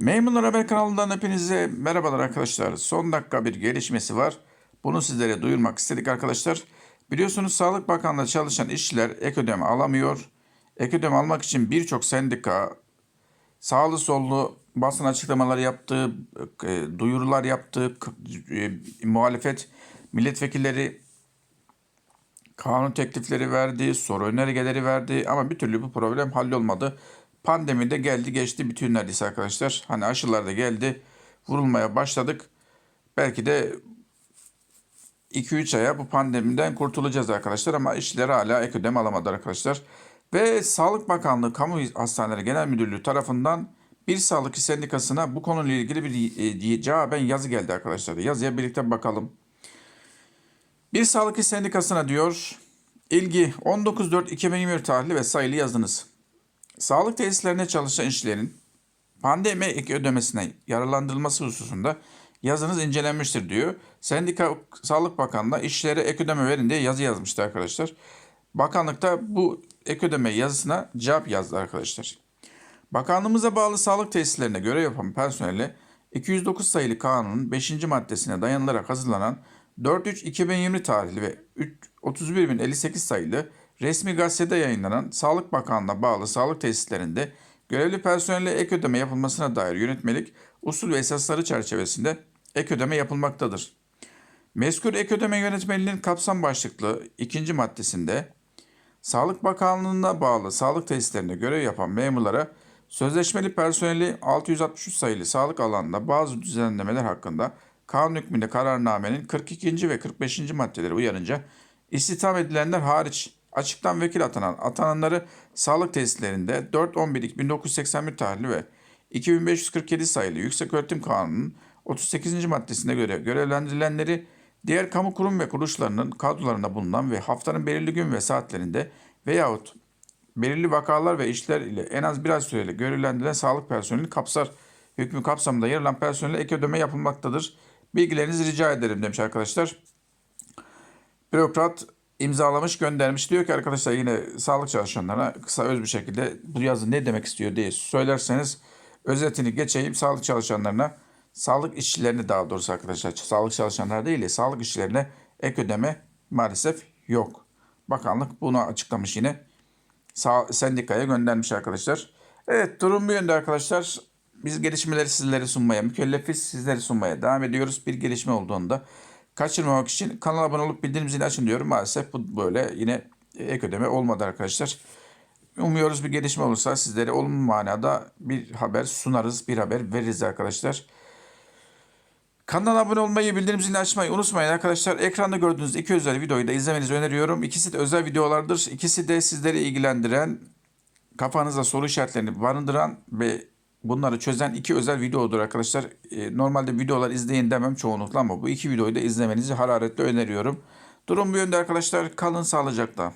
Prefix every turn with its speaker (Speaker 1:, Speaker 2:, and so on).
Speaker 1: Memnunlar Haber kanalından hepinize merhabalar arkadaşlar. Son dakika bir gelişmesi var. Bunu sizlere duyurmak istedik arkadaşlar. Biliyorsunuz Sağlık Bakanlığı çalışan işçiler ek ödeme alamıyor. Ek ödeme almak için birçok sendika sağlı sollu basın açıklamaları yaptı, e, duyurular yaptı, e, muhalefet milletvekilleri kanun teklifleri verdi, soru önergeleri verdi ama bir türlü bu problem hallolmadı. Pandemi de geldi geçti bütün neredeyse arkadaşlar. Hani aşılar da geldi, vurulmaya başladık. Belki de 2-3 aya bu pandemiden kurtulacağız arkadaşlar ama işçiler hala ek ödeme alamadı arkadaşlar. Ve Sağlık Bakanlığı Kamu Hastaneleri Genel Müdürlüğü tarafından bir sağlık sendikasına bu konuyla ilgili bir e, cevaben yazı geldi arkadaşlar. Yazıya birlikte bakalım. Bir sağlık sendikasına diyor ilgi 19.4.2021 tarihli ve sayılı yazınız. Sağlık tesislerinde çalışan işçilerin pandemi ek ödemesine yararlandırılması hususunda yazınız incelenmiştir diyor. Sendika Sağlık Bakanlığı işçilere ek ödeme verin diye yazı yazmıştı arkadaşlar. Bakanlık da bu ek ödeme yazısına cevap yazdı arkadaşlar. Bakanlığımıza bağlı sağlık tesislerinde görev yapan personele 209 sayılı kanunun 5. maddesine dayanılarak hazırlanan 4.3.2020 tarihli ve 31.058 sayılı resmi gazetede yayınlanan Sağlık Bakanlığı'na bağlı sağlık tesislerinde görevli personelle ek ödeme yapılmasına dair yönetmelik usul ve esasları çerçevesinde ek ödeme yapılmaktadır. Mezkur ek ödeme yönetmeliğinin kapsam başlıklı ikinci maddesinde Sağlık Bakanlığı'na bağlı sağlık tesislerinde görev yapan memurlara sözleşmeli personeli 663 sayılı sağlık alanında bazı düzenlemeler hakkında kanun hükmünde kararnamenin 42. ve 45. maddeleri uyarınca istihdam edilenler hariç açıktan vekil atanan atananları sağlık tesislerinde 4.11.1981 tarihli ve 2547 sayılı Yükseköğretim Kanunu'nun 38. maddesine göre görevlendirilenleri diğer kamu kurum ve kuruluşlarının kadrolarında bulunan ve haftanın belirli gün ve saatlerinde veyahut belirli vakalar ve işler ile en az bir ay süreyle görevlendirilen sağlık personeli kapsar. Hükmü kapsamında yer alan personele ek ödeme yapılmaktadır. Bilgilerinizi rica ederim demiş arkadaşlar. Bürokrat imzalamış göndermiş. Diyor ki arkadaşlar yine sağlık çalışanlarına kısa öz bir şekilde bu yazı ne demek istiyor diye söylerseniz özetini geçeyim sağlık çalışanlarına sağlık işçilerine daha doğrusu arkadaşlar sağlık çalışanlar değil de sağlık işçilerine ek ödeme maalesef yok. Bakanlık bunu açıklamış yine. Sağ, sendikaya göndermiş arkadaşlar. Evet durum bu yönde arkadaşlar. Biz gelişmeleri sizlere sunmaya mükellefiz. Sizlere sunmaya devam ediyoruz. Bir gelişme olduğunda kaçırmamak için kanala abone olup bildirim zilini açın diyorum. Maalesef bu böyle yine ek ödeme olmadı arkadaşlar. Umuyoruz bir gelişme olursa sizlere olumlu manada bir haber sunarız, bir haber veririz arkadaşlar. Kanala abone olmayı, bildirim zilini açmayı unutmayın arkadaşlar. Ekranda gördüğünüz iki özel videoyu da izlemenizi öneriyorum. İkisi de özel videolardır. İkisi de sizleri ilgilendiren, kafanızda soru işaretlerini barındıran ve bunları çözen iki özel videodur arkadaşlar. Ee, Normalde videolar izleyin demem çoğunlukla ama bu iki videoyu da izlemenizi hararetle öneriyorum. Durum bu yönde arkadaşlar. Kalın sağlıcakla.